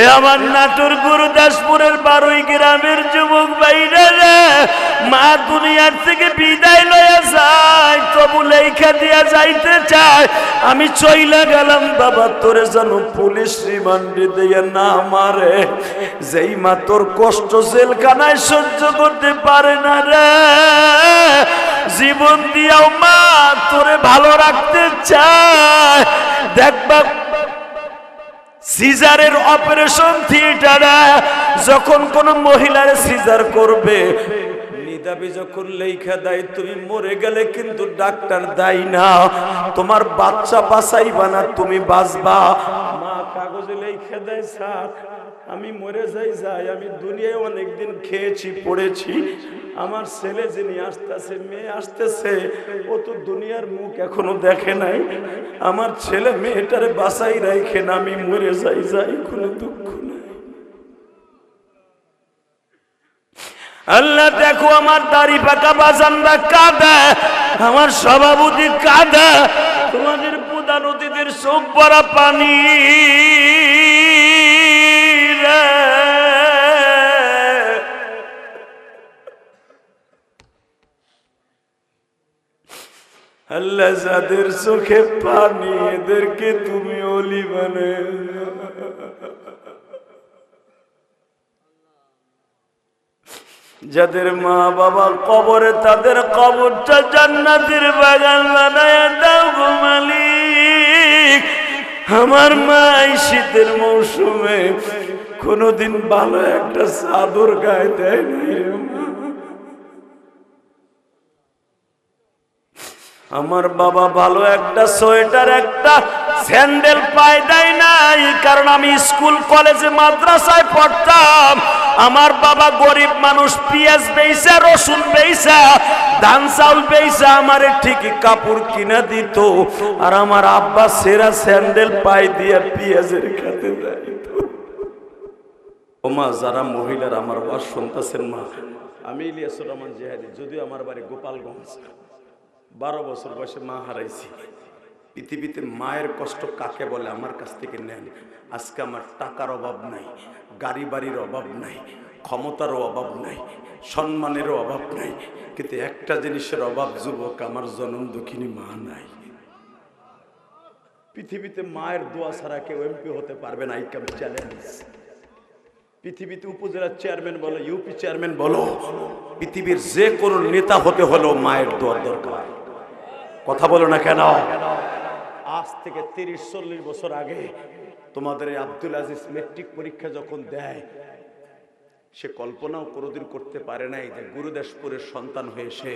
এ আমার নাটোর গুরুদাসপুরের বারোই গ্রামের যুবক বাইরে মা দুনিয়ার থেকে বিদায় লয়ে যায়, তবু লেখা দিয়া যাইতে চায়। আমি চইলা গেলাম, বাবা তোরে যেন পুলিশ রিমান্ডে দিয়ে না মারে। যেই মা তোর কষ্ট জেলখানায় সহ্য করতে পারে না রে। জীবন দিয়াও মা তোরে ভালো রাখতে চায়। দেখবা সিজারের অপারেশন থিয়েটারে যখন কোন মহিলার সিজার করবে নিদাবি যখন লেখা দেয়, তুমি মরে গেলে কিন্তু ডাক্তার দায়ী না। তোমার বাচ্চা বাঁচাইবা না, তুমি বাঁচবা। মা কাগজে লেখা দেয়, স্যার, আমি মরে যাই যাই। আমি দুনিয়ায় অনেকদিন খেয়েছি, পড়েছি। আমার ছেলে যিনি আসতেছে, মেয়ে আসতেছে, ও তো দুনিয়ার মুখ এখনও দেখে নাই। আমার ছেলে মেয়েটারে বাসাই রাখেন আমি মরে যাই যাই। কোনো দুঃখ নাই। আল্লাহ দেখো আমার দাড়ি পাকা বাজানরা কাঁদা, আমার সভাপতি কাঁদা, তোমাদের প্রধান অতিথির চোখ ভরা পানি। আল্লাহ যাদের চোখে পানি, এদেরকে তুমি অলি মানে যাদের মা বাবা কবরে, তাদের কবরটা জান্নাতের বাগান বানায় দাও গো মালিক। আমার মা এই শীতের মৌসুমে কোনোদিন ভালো একটা চাদর গায়ে দেয় নাই আমার বাবা ভালো একটা সোয়েটার, একটা স্যান্ডেল পায় দেয় নাই, কারণ আমি স্কুল, কলেজে, মাদ্রাসায় পড়তাম। আমার বাবা গরিব মানুষ, পিঁয়াজ বেইসা রসুন বেইসা ধান চাউল বেইসা আমার ঠিকই কাপড় কিনা দিত। আর আমার আব্বা সেরা স্যান্ডেল পাই দিয়া পিঁয়াজের খাতে যাইত। ও মা যারা মহিলার আমার ওয়াজ শুনতেছেন মা। আমি ইলিয়াসুর রহমান জেহাদি, যদিও আমার বাড়ি গোপালগঞ্জ। বারো বছর বয়সে মা হারাইছি। পৃথিবীতে মায়ের কষ্ট কাকে বলে আমার কাছ থেকে নেন। আজকে আমার টাকার অভাব নাই গাড়ি বাড়ির অভাব নাই ক্ষমতারও অভাব নাই সম্মানেরও অভাব নাই, কিন্তু একটা জিনিসের অভাব যুবক, আমার জনম দুঃখিনী মা নাই। পৃথিবীতে মায়ের দোয়া ছাড়া কেউ এমপি হতে পারবে না, এই কাম চ্যালেঞ্জ পৃথিবীতে উপজেলার চেয়ারম্যান বলো ইউপি চেয়ারম্যান বলো, পৃথিবীর যে কোনো নেতা হতে হলেও মায়ের দোয়ার দরকার। কথা বলো না কেন? আজ থেকে তিরিশ, চল্লিশ বছর আগে তোমাদের এই আব্দুল আজিজ মেট্রিক পরীক্ষা যখন দেয়, সে কল্পনাও কোনোদিন করতে পারে নাই যে গুরুদাসপুরের সন্তান হয়ে সে,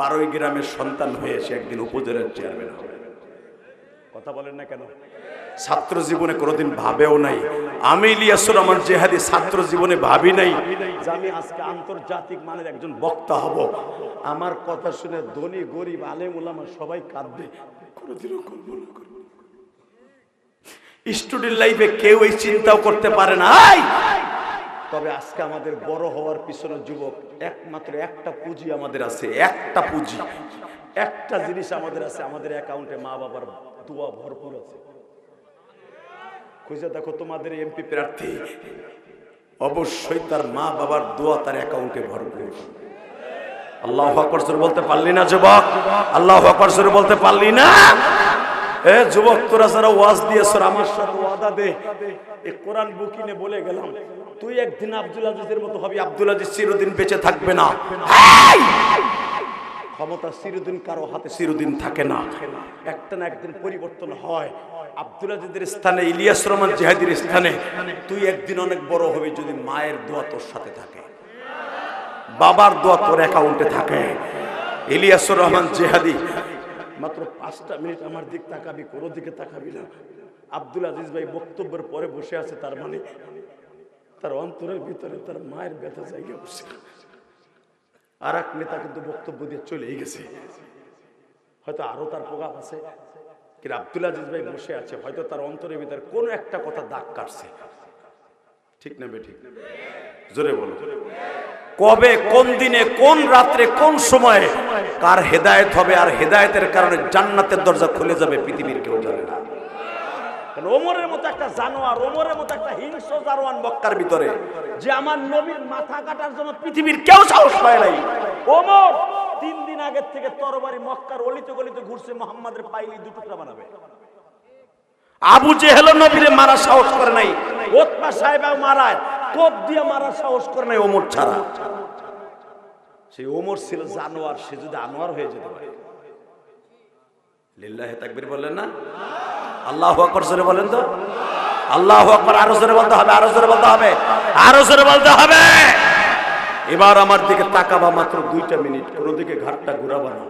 বারোই গ্রামের সন্তান হয়ে সে একদিন উপজেলার চেয়ারম্যান হবে। কথা বলেন না কেন? ছাত্র জীবনে কোনোদিন ভাবেও নাই। আমি ইলিয়াসুর আমার জেহাদি ছাত্র জীবনে ভাবি নাই যে আমি আজকে আন্তর্জাতিক মানের একজন বক্তা হব। আমার কথা শুনে ধনী, গরিব, আলেম ওলামা সবাই কাঁদবে। কোনোদিনও কল্পনা করি স্টুডেন্ট লাইফে কেউ এই চিন্তাও করতে পারে না। তবে আজকে আমাদের বড় হওয়ার পিছনে যুবক, একমাত্র একটা পুঁজি আমাদের আছে, একটা পুঁজি। একটা জিনিস আমাদের আছে, আমাদের অ্যাকাউন্টে মা বাবার দোয়া ভরপুর আছে। খুঁজে দেখো, তোমাদের এমপি প্রার্থী, অবশ্যই তার মা বাবার দোয়া তার অ্যাকাউন্টে ভরপুর। আল্লাহ আকবর বলতে পারলি না, যুবক? আল্লাহ আকবর বলতে পারলি না? এ যুবক, তোরা যারা ওয়াজ দিয়েছ, আমার সাথে ওয়াদা দে। এ কোরআন বুকিনে বলে গেলাম, তুই একদিন আব্দুল আজিজের মতো হবি, আব্দুল আজিজ চিরদিন বেঁচে থাকবে না! ক্ষমতা চিরদিন কারও হাতে চিরদিন থাকে না। একটা না একদিন পরিবর্তন হয়। আব্দুল আজিজের স্থানে ইলিয়াস রহমান জেহাদির স্থানে তুই একদিন অনেক বড় হবি যদি মায়ের দোয়া তোর সাথে থাকে। বাবার দোয়া তোর অ্যাকাউন্টে থাকে। ইলিয়াসুর রহমান জেহাদি। মাত্র পাঁচটা মিনিট আমার দিক তাকাবি কোনো দিকে তাকাবি না। আব্দুল আজিজ ভাই বক্তব্যের পরে বসে আছে তার মানে তার অন্তরের ভিতরে তার মায়ের ব্যথা জায়গা বসে। আর এক নেতা কিন্তু বক্তব্য দিয়ে চলেই গেছে। হয়তো আরও তার প্রভাব আছে। কিন্তু আব্দুল আজিজ ভাই বসে আছে, হয়তো তার অন্তরের ভিতরে কোনো একটা কথা দাগ কাটছে। ঠিক না ঠিক? জোরে বলো। কবে, কোন দিনে, কোন রাত্রে, কোন সময়ে কার হেদায়েত হবে আর হেদায়েতের কারণে জান্নাতের দরজা খুলে যাবে পৃথিবীর কেউ জানে না। ওমরের মতো একটা জানোয়ার, ওমরের মতো একটা হিংস্র জানোয়ার মক্কার ভিতরে, যে আমার নবীর মাথা কাটার জন্য পৃথিবীর কেউ সাহস পায় নাই। ওমর, তিন দিন আগের থেকে তরবারি মক্কার অলিতে গলিতে ঘুরছে, মোহাম্মদের পাইলি দু টুকরা বানাবে। আবু জেহেল নবীরে মারা সাহস করে নাই, ওতমা সাহেব মারায়, কোপ দিয়ে মারা সাহস করে নাই ওমর ছাড়া। সেই ওমর ছিল জানোয়ার, সে যদি আনোয়ার হয়ে যেতে পারে। লিল্লাহে তাকবীর বললেন না? আল্লাহু আকবার জোরে বলেন তো। আল্লাহু আকবার আরও জোরে বলতে হবে, আরও জোরে বলতে হবে, আরও জোরে বলতে হবে। এবার আমার দিকে তাকাবা মাত্র দুইটা মিনিট, কোন দিকে ঘাটটা ঘুরাবা না।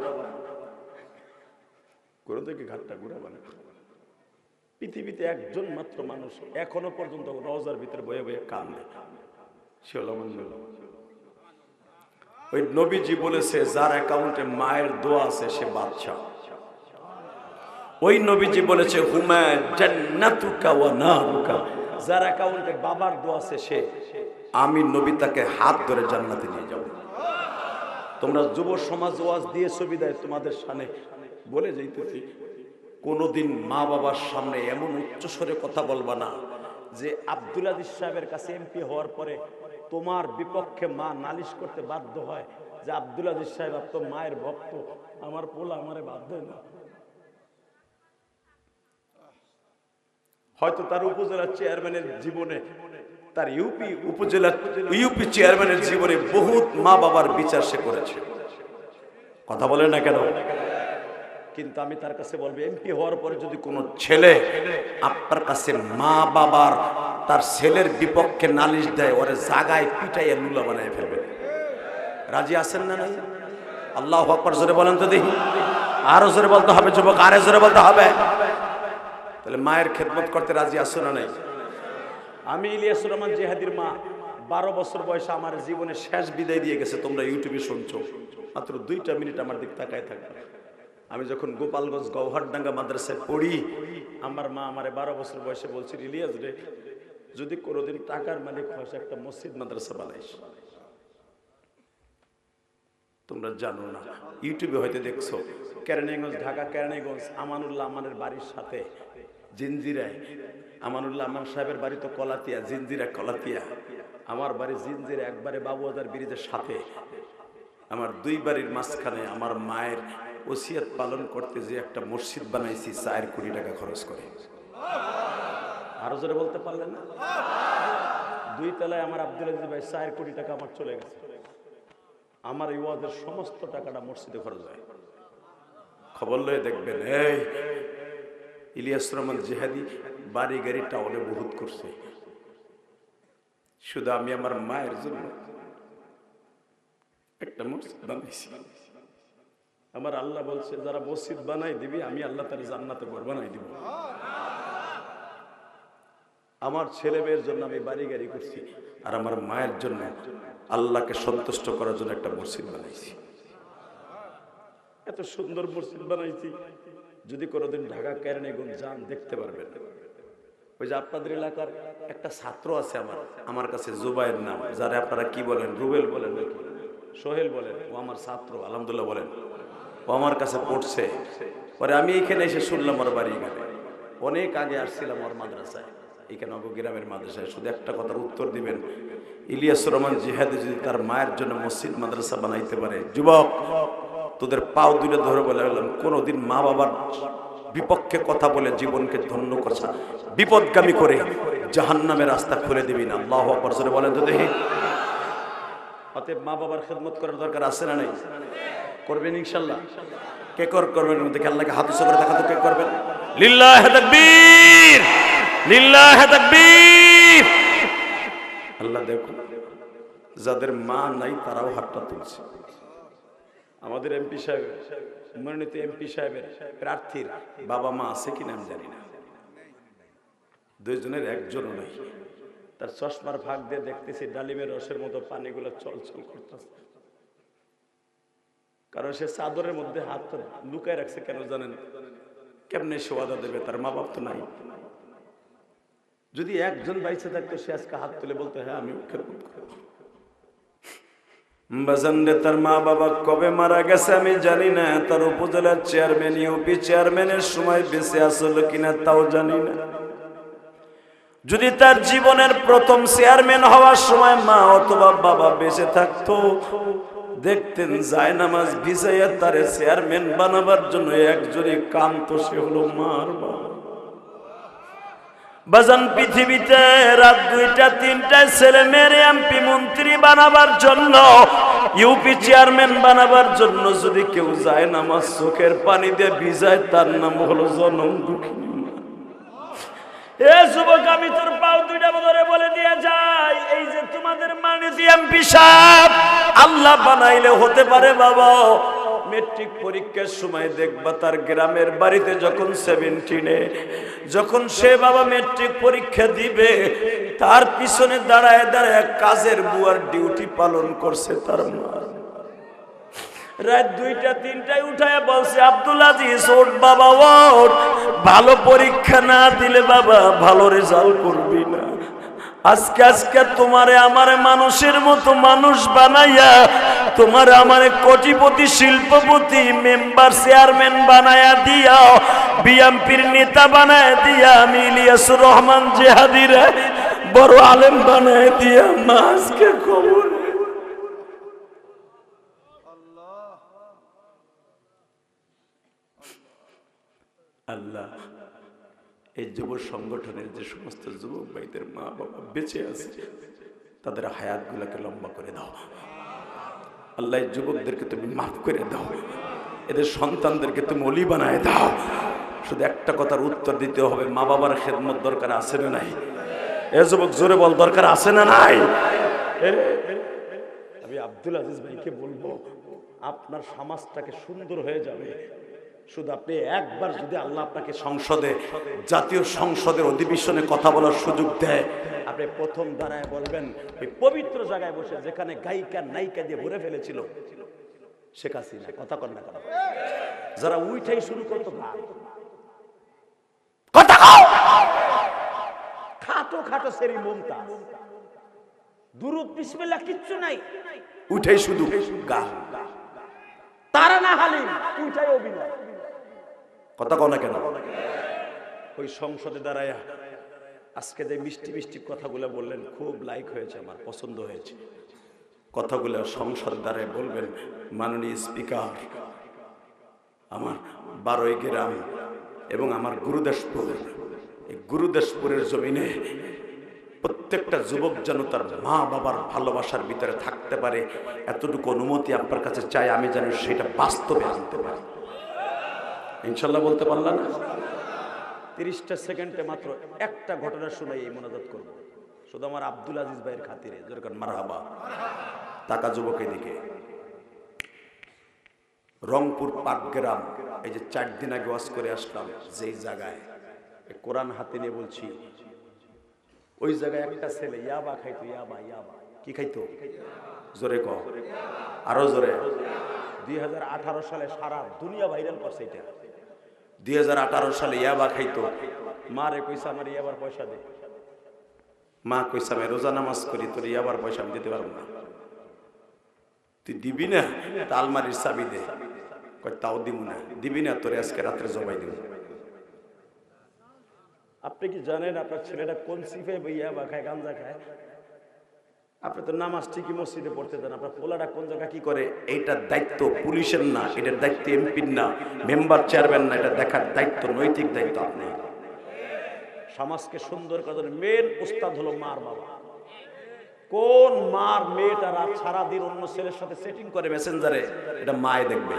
কোন দিকে ঘাটটা ঘুরাবা না। পৃথিবীতে একজন মাত্র মানুষ এখনও পর্যন্ত রওজার ভিতরে বয়ে বয়ে কান্দে সে ওই নবীজি বলেছে, যার অ্যাকাউন্টে মায়ের দোয়া আছে, সে বাদশাহ। ওই নবীজি বলেছে হুমা জান্নাতুকা যার অ্যাকাউন্টে বাবার দোয়া আছে, সে, আমি নবী তাকে হাত ধরে জান্নাতে নিয়ে যাব। তোমরা যুব সমাজ ওয়াজ দিয়ে ছবি দেয় তোমাদের সামনে বলে যাইতেছি, কোনোদিন মা বাবার সামনে এমন উচ্চস্বরে কথা বলবা না যে আব্দুল আজিজ সাহেবের কাছে এমপি হওয়ার পরে তোমার বিপক্ষে মা নালিশ করতে বাধ্য হয় যে, আব্দুল আজিজ সাহেব তো মায়ের ভক্ত, আমার পোলা আমারে বাধ্য না। হয়তো তার উপজেলার চেয়ারম্যানের জীবনে, তার ইউপি উপজেলা ইউপি চেয়ারম্যানের জীবনে বহুত মা বাবার বিচার সে করেছে। কথা বলে না কেন? কিন্তু আমি তার কাছে বলব, এমপি হওয়ার পরে যদি কোনো ছেলে আপনার কাছে মা বাবার তার ছেলের বিপক্ষে নালিশ দেয়, ওরে জাগায় পিটাইয়া লুলা বানায় ফেলবে। রাজি আছেন না নাই? আল্লাহ আকবর, জোরে বলেন তো দেখি। আরও জোরে বলতে হবে, যুবক, আরে জোরে বলতে হবে। তাহলে মায়ের খেদমত করতে রাজি আসো না নাই? আমি ইলিয়াসুর রহমান জেহাদির মা, বারো বছর বয়সে আমার জীবনে শেষ বিদায় দিয়ে গেছে, তোমরা ইউটিউবে শুনছো। মাত্র দুইটা মিনিট আমার দিক তাকায় থাকবে। আমি যখন গোপালগঞ্জ গৌহারডাঙ্গা মাদ্রাসায় পড়ি, আমার মা আমারে বারো বছর বয়সে বলছিল, ইলিয়াস রে, যদি কোনোদিন টাকার মালিক হস, একটা মসজিদ মাদ্রাসা বানাইস। তোমরা জানো না, ইউটিউবে হয়তো দেখছ, কেরানীগঞ্জ, ঢাকা, কেরানীগঞ্জ, আমানুল্লাহ আমানের বাড়ির সাথে জিনজিরায় আমানুল্লাহ আমান সাহেবের বাড়ি তো কলাতিয়া, জিনজিরা কলাতিয়া। আমার বাড়ি জিনজিরা একবারে বাবুয়াজার ব্রিজের সাথে। আমার দুই বাড়ির মাঝখানে আমার মায়ের ওসিয়াত পালন করতে যে একটা মসজিদ বানাইছি, চার কোটি টাকা খরচ করে। আরও জোরে বলতে পারলেন না? দুই তলায় আমার আব্দুল আজিজ ভাই চার কোটি টাকা আমার চলে গেছে। আমার এই সমস্ত টাকাটা মসজিদে খরচ হয়। খবর লয়ে দেখবেন, এই ইলিয়াস রহমান জেহাদি বাড়ি গাড়ি টাউনে বহুত করছে। শুধু আমি আমার মায়ের জন্য একটা মসজিদ বানাইছি। আমার আল্লাহ বলছে, যারা মসজিদ বানাই দিবি, আমি আল্লাহ তার জান্নাতে ঘর বানাই দিব। আমার ছেলে মেয়ের জন্য আমি বাড়ি গাড়ি করছি আর আমার মায়ের জন্য আল্লাহকে সন্তুষ্ট করার জন্য একটা মসজিদ বানাইছি। এত সুন্দর মসজিদ বানাইছি। যদি কোনোদিন ঢাকা কেরানীগঞ্জ যান, দেখতে পারবেন। ওই যে আপনাদের এলাকার একটা ছাত্র আছে আমার আমার কাছে জুবাইয়ের নাম, যারা আপনারা কি বলেন? রুবেল বলেন সোহেল বলেন। ও আমার ছাত্র, আলহামদুলিল্লাহ বলেন। ও আমার কাছে পড়ছে। পরে আমি এখানে এসে শুনলাম ওর বাড়ি গেলে অনেক আগে আসছিলাম ওর মাদ্রাসায়। এখানে অগ গ্রামের মাদ্রাসায়। শুধু একটা কথার উত্তর দিবেন। ইলিয়াস রহমান জিহাদি যদি তার মায়ের জন্য মসজিদ মাদ্রাসা বানাইতে পারে। যুবক! তোদের পাও দুলে ধরে বলে গেলাম, কোনোদিন মা বাবার বিপক্ষে কথা বলে জীবনকে ধন্য করছা বিপদগামী করে জাহান্নামের রাস্তা খুলে দিবি না। আল্লাহ আকবর বলেন তো দেখি। অতএব মা বাবার খেদমত করার দরকার আছে না নাই? করবেন ইনশাল্লাহ কে কর করবেন? দেখে আল্লাহকে হাত উঁচু করে দেখা তো কে করবেন? লিল্লাহ তাকবীর! লিল্লাহ তাকবীর! আল্লাহ দেখুন যাদের মা নাই তারাও হাতটা তুলছে। আমাদের এমপি সাহেব, মনোনীত এমপি সাহেবের প্রার্থীর বাবা মা আছে কিনা আমি জানি না। দুইজনের একজনও নাই। তার চশমার ভাগ দিয়ে দেখতেছি ডালিমের রসের মতো পানিগুলো চলচল করতেছে। কারণ সে চাদরের মধ্যে হাতটা লুকায় রাখছে কেন জানেন? কেমনে সে ওয়াদা দেবে? তার মা বাপ তো নাই। যদি একজন বাইসে থাকতো, সে আজকে হাত তুলে বলতো হ্যাঁ আমি করব। বাজানরে তার মা বাবা কবে মারা গেছে আমি জানি না। তার উপজেলার চেয়ারম্যান, ইউপি চেয়ারম্যানের সময় বেঁচে আসলো কিনা তাও জানি না। যদি তার জীবনের প্রথম চেয়ারম্যান হওয়ার সময় মা অথবা বাবা বেঁচে থাকতো, দেখতেন যায় নামাজ ভিজাইয়া তারে চেয়ারম্যান বানাবার জন্য একজনে কান্ত সে হলো মার বাবা। বাজান পৃথিবীতে রাত দুইটা, তিনটায় ছেলে মেয়ের এমপি মন্ত্রী বানাবার জন্য, ইউপি চেয়ারম্যান বানাবার জন্য যদি কেউ যায় নামাজ চোখের পানি দিয়ে ভিজায়, তার নাম হলো জনম দুঃখিনী এ তোর পাও দুইটা বলে এই যে তোমাদের সাহেব, আল্লাহ বানাইলে হতে পারে বাবা। মেট্রিক পরীক্ষার সময় দেখবা তার গ্রামের বাড়িতে যখন সেভেন্টিনে যখন সে বাবা মেট্রিক পরীক্ষা দিবে, তার পিছনে দাঁড়ায় দাঁড়ায় কাজের বুয়ার ডিউটি পালন করছে তার মা। রাত দুইটা, তিনটায় উঠায় বলছে, আব্দুল আজিজ ওর বাবা ওর ভালো পরীক্ষা না দিলে বাবা ভালো রেজাল্ট করবি না। আজকে আজকে তোমারে আমার মানুষের মতো মানুষ বানাইয়া, তোমার আমার কোটিপতি, শিল্পপতি, মেম্বার, চেয়ারম্যান বানায়া দিয়া বিএমপির নেতা বানায় দিয়া, আমি ইলিয়াসুর রহমান জেহাদিরে বড় আলেম বানায় দিয়া, মা খবর আল্লাহ। এই যুব সংগঠনের যে সমস্ত যুবক ভাইদের মা বাবা বেঁচে আছে, তাদের হায়াত গুলাকে লম্বা করে দাও। আল্লাহ যুবকদেরকে তুমি মাফ করে দাও। এদের সন্তানদেরকে তুমি অলি বানায় দাও। শুধু একটা কথার উত্তর দিতে হবে, মা বাবার খেদমত দরকার আছে না নাই? এ যুবক, জোরে বল, দরকার আছে না নাই? আমি আব্দুল আজিজ ভাইকে বলব, আপনার সমাজটাকে সুন্দর হয়ে যাবে। শুধু আপনি একবার যদি আল্লাহ আপনাকে সংসদে, জাতীয় সংসদের অধিবেশনে কথা বলার সুযোগ দেয়, আপনি প্রথম দাঁড়ায় বলবেন, ওই পবিত্র জায়গায় বসে যেখানে গায়িকা, নায়িকা দিয়ে ভরে ফেলেছিল, শেখ হাসিনা, কথা যারা উইঠাই শুরু করতো খাটো খাটো সেরি মমতা দুরুদ, বিসমিল্লাহ, কিচ্ছু নাই। উঠেই শুধু গান। তারা না হালিম উঠাই অভিনয়। কথা কও না কেন? ওই সংসদে দাঁড়ায়া আজকে যে মিষ্টি মিষ্টি কথাগুলো বললেন, খুব লাইক হয়েছে আমার, পছন্দ হয়েছে। কথাগুলো সংসদ দ্বারায় বলবেন, মাননীয় স্পিকার, আমার বারোই গ্রাম এবং আমার গুরুদাসপুর এই গুরুদেশপুরের জমিনে প্রত্যেকটা যুবক যেন তার মা বাবার ভালোবাসার ভিতরে থাকতে পারে, এতটুকু অনুমতি আপনার কাছে চাই, আমি যেন সেটা বাস্তবে আনতে পারি। ইনশাল্লাহ বলতে পারলাম না? তিরিশটা সেকেন্ডে মাত্র একটা ঘটনা শুনে এই মোনাজাত করব। শুধু আমার আব্দুল আজিজ ভাইয়ের খাতিরে যেরকম মারহাবা। টাকা যুবক এদিকে। রংপুর পাটগ্রাম এই যে চার দিন আগে ওয়াজ করে আসলাম, যেই জায়গায় কোরআন হাতে নিয়ে বলছি, ওই জায়গায় একটা ছেলে, ইয়াবা খাইতো, ইয়াবা ইয়াবা। কি খাইতো? জোরে ক। আরও জোরে। দুই হাজার আঠারো সালে সারা দুনিয়া ভাইরাল করছে এটা। দুই সালে ইয়াবা খাইতো। মা রে কইসা আমার ইয়াবার পয়সা দে। মা কইসা আমি রোজা নামাজ করি, তোর ইয়াবার পয়সা আমি দিতে পারব না। তুই দিবি না? তা আলমারির চাবি দে। তাও দিব না। দিবি না, তোরে আজকে রাত্রে জবাই দিব। আপনি কি জানেন আপনার ছেলেটা কোন সিফে বইয়া বা খায়, গাঞ্জা খায়? আপনি তো নামাজ ঠিকই মসজিদে পড়তে দেন, আপনার পোলাটা কোন জায়গা কি করে? এইটার দায়িত্ব পুলিশের না, এটার দায়িত্ব এমপির না, মেম্বার চেয়ারম্যান না, এটা দেখার দায়িত্ব, নৈতিক দায়িত্ব আপনি সমাজকে সুন্দর করার মেন উস্তাদ হলো মার বাবা। কোন মার মেয়েটা রাত সারাদিন অন্য ছেলের সাথে সেটিং করে মেসেঞ্জারে এটা মায়ে দেখবে।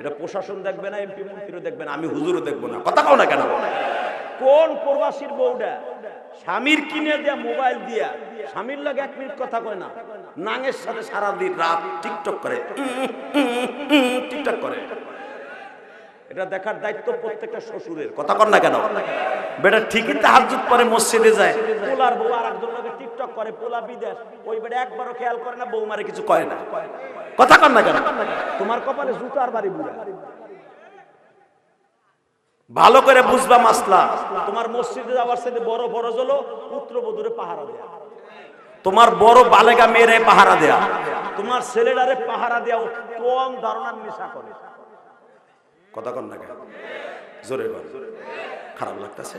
এটা প্রশাসন দেখবে না, এমপি মন্ত্রীও দেখবে না, আমি হুজুরও দেখব না। কথা কও না কেন? কোন প্রবাসীর বউটা স্বামীর কিনে দেয়া মোবাইল দিয়া, স্বামীর লাগে এক মিনিট কথা কয় না, নাঙের সাথে সারাদিন রাত টিকটক করে টিকটক করে। এটা দেখার দায়িত্ব প্রত্যেকটা শ্বশুরের, কথা কর না কেন? বেটা ঠিকই তাহাজুদ পরে মসজিদে যায়। পোলার বউ আর একজন লোকে টিকটক করে, পোলা বিদেশ, ওই বেটা একবারও খেয়াল করে না বৌমারে কিছু কয় না। কথা কর না কেন? তোমার কপালে জুতার বাড়ি বুড়া। ভালো করে বুঝবা মাসলা। তোমার মসজিদে যাওয়ার সাথে বড় বড় হলো পুত্রবধূরে পাহারা দেয়া। তোমার বড় বালেগা মেয়েরে পাহারা দেয়া। তোমার ছেলেটারে পাহারা দেয়া কোন ধারণার নেশা করে। কথা কন না কেন? জোরে কর খারাপ লাগতেছে।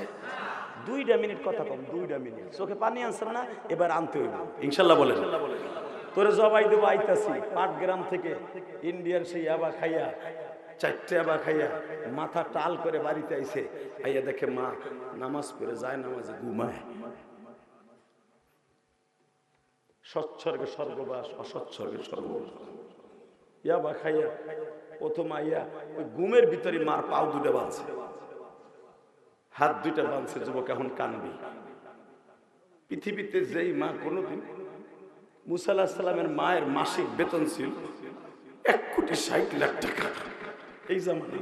দুইটা মিনিট কথা কম, দুইটা মিনিট। চোখে পানি আনছেন না এবার আনতে হইব। ইনশাল্লাহ বলেন। তোরে জবাই দেবো, আইতাছি। পাটগ্রাম থেকে ইন্ডিয়ান সেই আবা খাইয়া চারটে আবা খাইয়া মাথা টাল করে বাড়িতে আইছে। আইয়া দেখে মা নামাজ পড়ে যায়, নামাজে ঘুমায়। সচ্ছর্গে স্বর্গবাস অসচ্ছর্গে স্বর্গবাস। ইয়াবা খাইয়া, প্রথম আইয়া ওই ঘুমের ভিতরে মার পাও দুটা বাঁধছে। হাত দুইটা বাঁধছে, যুবক এখন কানবি। পৃথিবীতে যেই মা কোনোদিন মুসাল্লাহ সাল্লামের মায়ের মাসিক বেতন ছিল এক কোটি ষাট লাখ টাকা। এই জামানে।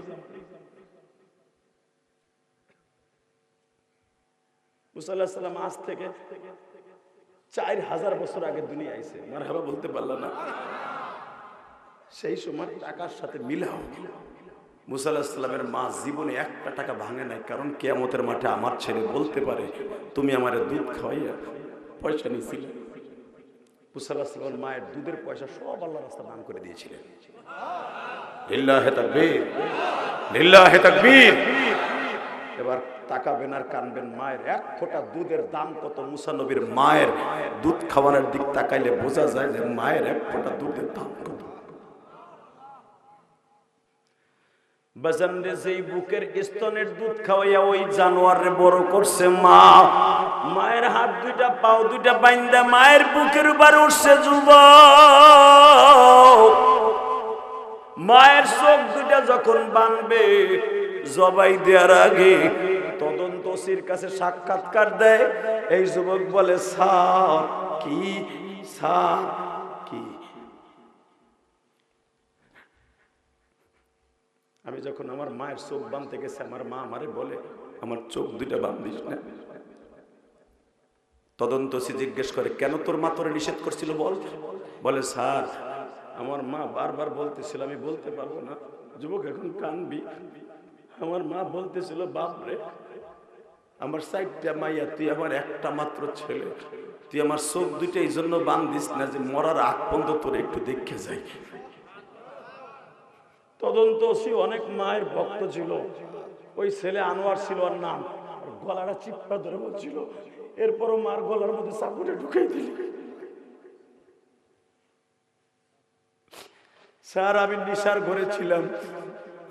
মুসাল্লাহ সাল্লাম আজ থেকে চার হাজার বছর আগে দুনিয়া আইসে মার হাবা বলতে পারলাম না। সেই সময় টাকার সাথে মিলাও মুসাল্লাহামের মা জীবনে একটা টাকা ভাঙে নাই, কারণ কেয়ামতের মাঠে আমার ছেলে বলতে পারে, তুমি আমার দুধ খাওয়াইয়া পয়সা নিয়েছিলে। মুসাল্লাহামের মায়ের দুধের পয়সা সব আল্লাহ রাস্তা দান করে দিয়েছিলেন। লিল্লাহে তাকবীর লিল্লাহে তাকবীর। এবার তাকাবেন আর কানবেন, মায়ের এক ফোঁটা দুধের দাম কত? মুসা নবীর মায়ের দুধ খাওয়ানোর দিক তাকাইলে বোঝা যায় যে মায়ের এক ফোঁটা দুধের দাম কত? বাজানরে যেই বুকের স্তনের দুধ খাওয়াইয়া ওই জানোয়ারে বড় করছে মা। মায়ের হাত দুইটা, পাও দুইটা বাইন্দা, মায়ের বুকের উপর উঠছে যুব মায়ের চোখ দুইটা যখন বানবে, জবাই দেওয়ার আগে তদন্তসির কাছে সাক্ষাৎকার দেয়। এই যুবক বলে, স্যার, কি? স্যার, কি? আমি যখন আমার মায়ের চোখ বাঁধতে গেছে, আমার মা আমারে বলে, আমার চোখ দুইটা বান্ধিস না। তদন্তসি জিজ্ঞেস করে, কেন তোর মা নিষেধ করছিল বল? বলে, স্যার আমার মা বারবার বলতেছিল, আমি বলতে পারব না। যুবক এখন কানবি। আমার মা বলতেছিল, বাপ রে, আমার সাইডটা মাইয়া, তুই আমার একটা মাত্র ছেলে। তুই আমার চোখ দুইটা এই জন্য বান্ধিস না যে মরার আগ পর্যন্ত তোর একটু দেখে যাই। তদন্ত সে অনেক মায়ের ভক্ত ছিল। ওই ছেলে আনোয়ার ছিল আর নাম। গলাটা চিপা ধরে বলছিল। এরপরও মার গলার মধ্যে চাকুটা ঢুকাই দিলি। স্যার, আমি নিশার ঘরে ছিলাম।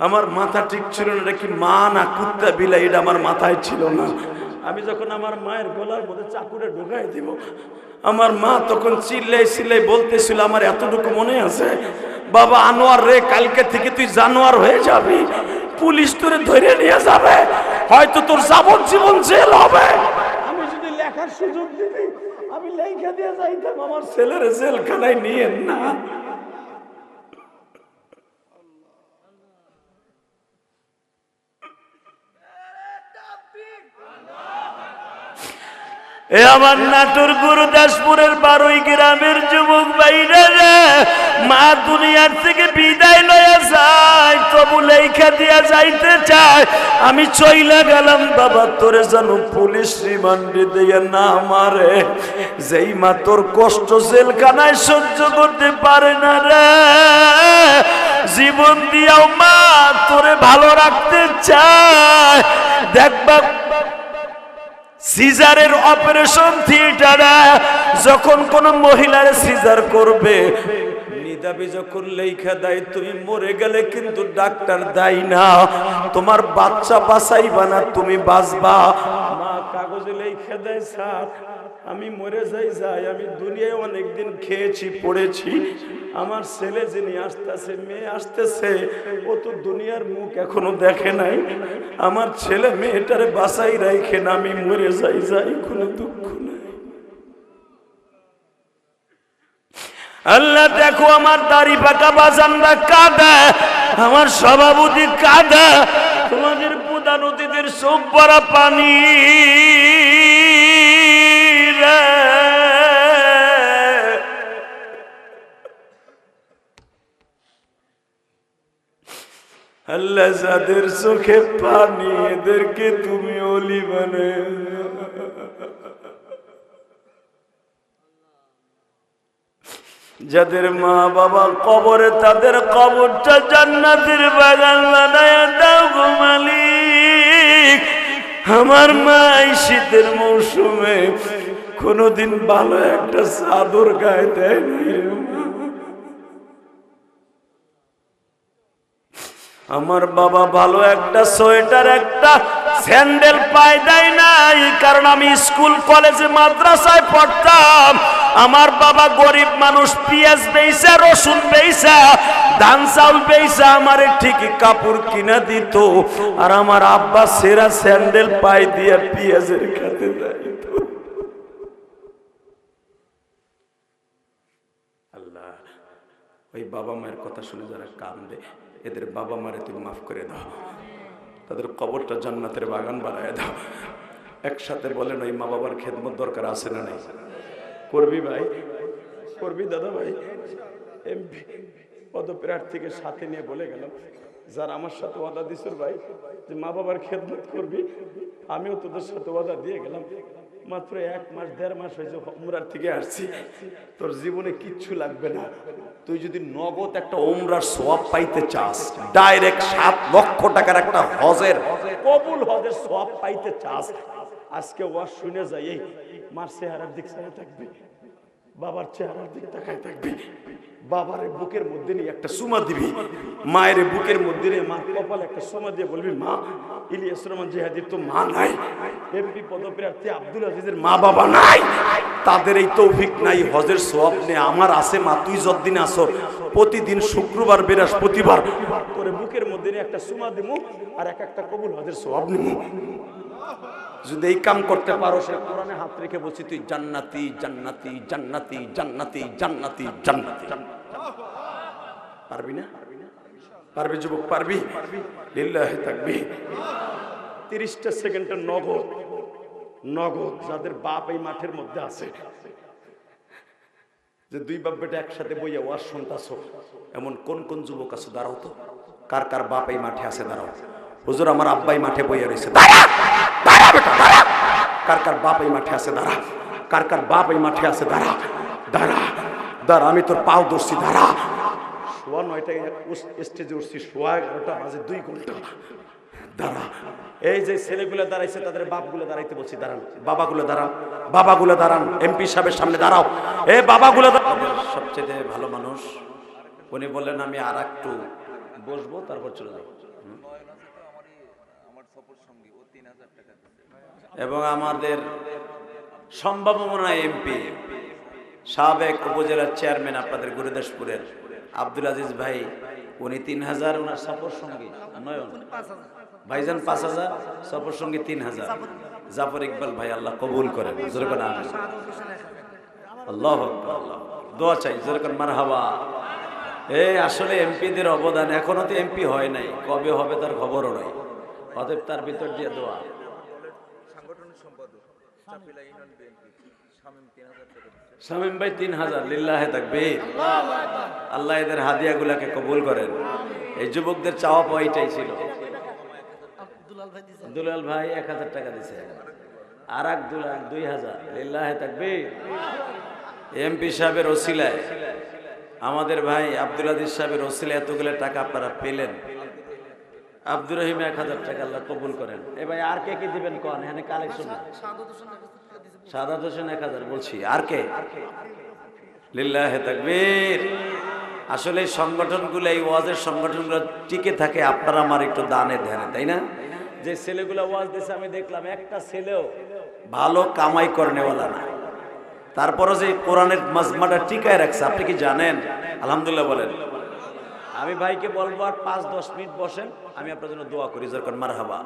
আমার মাথা ঠিক ছিল না, এটা কি মা না কুত্তা বিলাই, এটা আমার মাথায় ছিল না। আমি যখন আমার মায়ের গলার মধ্যে চাকুরে ঢুকাই দিব, আমার মা তখন চিল্লাই চিল্লাই বলতেছিল, আমার এতটুকু মনে আছে, বাবা আনোয়ার রে, কালকে থেকে তুই জানোয়ার হয়ে যাবি, পুলিশ তোরে ধরে নিয়ে যাবে, হয়তো তোর যাবজ্জীবন জেল হবে। আমি যদি লেখার সুযোগ দিবি আমি লেখা দিয়ে যাইতাম, আমার ছেলের জেলখানায় নিয়ে না। এ আমার নাটোর গুরুদাসপুরের বারোই গ্রামের যুবক বাইরে মা দুনিয়ার থেকে বিদায় লয়ে যায়, তবু লেখা দিয়া যাইতে চায়। আমি চইলা গেলাম, বাবা তোরে যেন পুলিশ রিমান্ডে দিয়ে না মারে। যেই মা তোর কষ্ট জেলখানায় সহ্য করতে পারে না রে। জীবন দিয়াও মা তোরে ভালো রাখতে চায়। দেখবা সিজারের অপারেশন থিয়েটারে যখন কোন মহিলার সিজার করবে দাবি যখন লেখা দেয়, তুমি মরে গেলে কিন্তু ডাক্তার দেয় না, তোমার বাচ্চা বাঁচাইবা না, তুমি বাঁচবা। মা কাগজে লেখা দেয়, স্যার আমি মরে যাই যাই, আমি দুনিয়ায় অনেকদিন খেয়েছি, পড়েছি। আমার ছেলে যিনি আসতেছে, মেয়ে আসতেছে, ও তো দুনিয়ার মুখ এখনও দেখে নাই। আমার ছেলে মেয়েটারে বাসাই রাখে না, আমি মরে যাই যাই, কোনো দুঃখ নাই। আল্লাহ দেখো, আমার দাড়ি পাকা বাজানরা কাঁদা, আমার সভাপতি কাঁদা, তোমাদের প্রধান অতিথির চোখ ভরা পানি। আল্লাহ যাদের চোখে পানি, এদেরকে তুমি অলি মানে। যাদের মা বাবা কবরে, তাদের কবরটা জান্নাতের বাগান বানায় দাও গো মালিক। আমার মা শীতের মৌসুমে কোনোদিন ভালো একটা চাদর গায়ে দেয় মা। আমার বাবা ভালো একটা সোয়েটার, একটা স্যান্ডেল পাই দেয় নাই, কারণ আমি স্কুল, কলেজে, মাদ্রাসায় পড়তাম। আমার বাবা গরিব মানুষ, পেঁয়াজ বেইসা রসুন বেইসা ধান চাউল বেইসা আমার ঠিকই কাপড় কিনা দিত। আর আমার আব্বা সেরা স্যান্ডেল পাই দিয়ে পেঁয়াজের খাতে যাইত আল্লাহ ওই বাবা মায়ের কথা শুনে যারা কান্দে এদের বাবা মারে তুমি মাফ করে দাও। তাদের কবরটা জান্নাতের বাগান বানায় দাও। একসাথে বলেন, ওই মা বাবার খেদমত দরকার আছে না নাই? করবি ভাই? করবি দাদা ভাই? এমপি, পদপ্রার্থীকে সাথে নিয়ে বলে গেলাম, যার আমার সাথে ওয়াদা দিছুর ভাই, যে মা বাবার খেদমত করবি, আমিও তোদের সাথে ওয়াদা দিয়ে গেলাম। মাত্র এক মাস, দেড় মাস হয়েছে, উমরার থেকে আসছি। তোর জীবনে কিচ্ছু লাগবে না। তুই যদি নগদ একটা উমরার সোয়াব পাইতে চাস ডাইরেক্ট সাত লক্ষ টাকার একটা হজের, কবুল হজের সোয়াব পাইতে চাস, আজকে ওয়া শুনে যাই, এই মার চেহারার দিক থাকবি। বাবার চেহারার দিক তাকায় থাকবি। বাবার বুকের মধ্যে নিয়ে একটা সুমা দিবি। মায়ের বুকের মধ্যে নিয়ে মার কপালে একটা সুমা দিয়ে বলবি, মা, ইলিয়াস রহমান জিহাদির তো মা নাই। এমপি পদপ্রার্থী আব্দুল আজিজের মা বাবা নাই। তাদের এই তৌফিক নাই, হজের সোয়াব নে আমার আছে মা, তুই যতদিন আসো, প্রতিদিন শুক্রবার, বৃহস্পতিবার। তোর বুকের মধ্যে নিয়ে একটা সুমা দিমু, আর এক একটা কবুল হজের সোয়াব নিমু। যদি এই কাম করতে পারো, সে কোরআনে হাত রেখে বলছি, তুই জান্নাতি জান্নাতি জান্নাতি জান্নাতি জান্নাতি জান্নাতি। পারবি না? পারবি যুবক, পারবি? লিল্লাহি থাকবি তিরিশটা সেকেন্ডের নগদ নগদ যাদের বাপ এই মাঠের মধ্যে আছে। যে দুই বাপ বেটা একসাথে বইয়া ওয়াজ শুনতাছো, এমন কোন কোন যুবক আছে? দাঁড়াও তো। কার কার বাপ এই মাঠে আছে? দাঁড়াও। হুজুর, আমার আব্বাই মাঠে বইয়া রয়েছে। দাঁড়া! কার কার বাপ এই মাঠে আছে, দাঁড়া। কার কার বাপ এই মাঠে আছে, দাঁড়া। দাঁড়া। দাঁড়া, আমি তোর পাও ধরছি, দাঁড়া। সোয়া নয়টায় স্টেজে উঠছি, সোয়া এগারোটা বাজে দুই ঘণ্টা। দাঁড়া। এই যে ছেলেগুলো দাঁড়াইছে, তাদের বাপগুলো দাঁড়াইতে বলছি, দাঁড়ান। বাবাগুলো দাঁড়ান। বাবাগুলো দাঁড়ান। এমপি সাহেবের সামনে দাঁড়াও। এ বাবাগুলো। সবচেয়ে ভালো মানুষ, উনি বললেন, আমি আর একটু বসবো, তারপর চলে যাব। এবং আমাদের সম্ভাবনা এমপি, সাবেক উপজেলার চেয়ারম্যান আপনাদের গুরুদাসপুরের আব্দুল আজিজ ভাই, উনি তিন হাজার, ওনার সফর সঙ্গী, নয়ন। ভাইজান পাঁচ হাজার সফর সঙ্গী তিন হাজার। জাফর ইকবাল ভাই, আল্লাহ কবুল করেন। আল্লাহ দোয়া চাই যেরকম মার হাওয়া এই আসলে এমপিদের অবদান এখনও তো এমপি হয় নাই, কবে হবে তার খবরও নাই। অতএব তার ভিতর দিয়ে দোয়া। শামীম ভাই তিন হাজার, লিল্লাহে থাকবে আল্লাহ এদের হাদিয়া গুলাকে কবুল করেন। এই যুবকদের চাওয়া পাওয়াইটাই ছিল। দুলাল ভাই এক হাজার টাকা দিছে। আর এক দুলাল দুই হাজার, লিল্লাহে থাকবে এমপি সাহেবের ওসিলায়। আমাদের ভাই আব্দুল আদিস সাহেবের ওসিলায় এতগুলো টাকা আপনারা পেলেন। আব্দুর রহিম এক হাজার টাকা আল্লাহ কবুল করেন। এ ভাই আর কে কি দিবেন কন? এখানে কালেকশন সাদা হোসেন এক হাজার বলছি। আর কে? লিল্লাহে তাকবীর। আসলে এই সংগঠনগুলো এই ওয়াজের সংগঠনগুলো টিকে থাকে আপনারা আমার একটু দানে ধ্যানে তাই না? যে ছেলেগুলো ওয়াজ দিছে আমি দেখলাম একটা ছেলেও ভালো কামাই করনেওয়ালা না। তারপরে যে কোরআনের মাজমাটা টিকায় রাখছে আপনি কি জানেন? আলহামদুলিল্লাহ বলেন। আমি ভাইকে বলব আর পাঁচ, দশ মিনিট বসেন, আমি আপনার জন্য দোয়া করি। যেরকম মার হাবা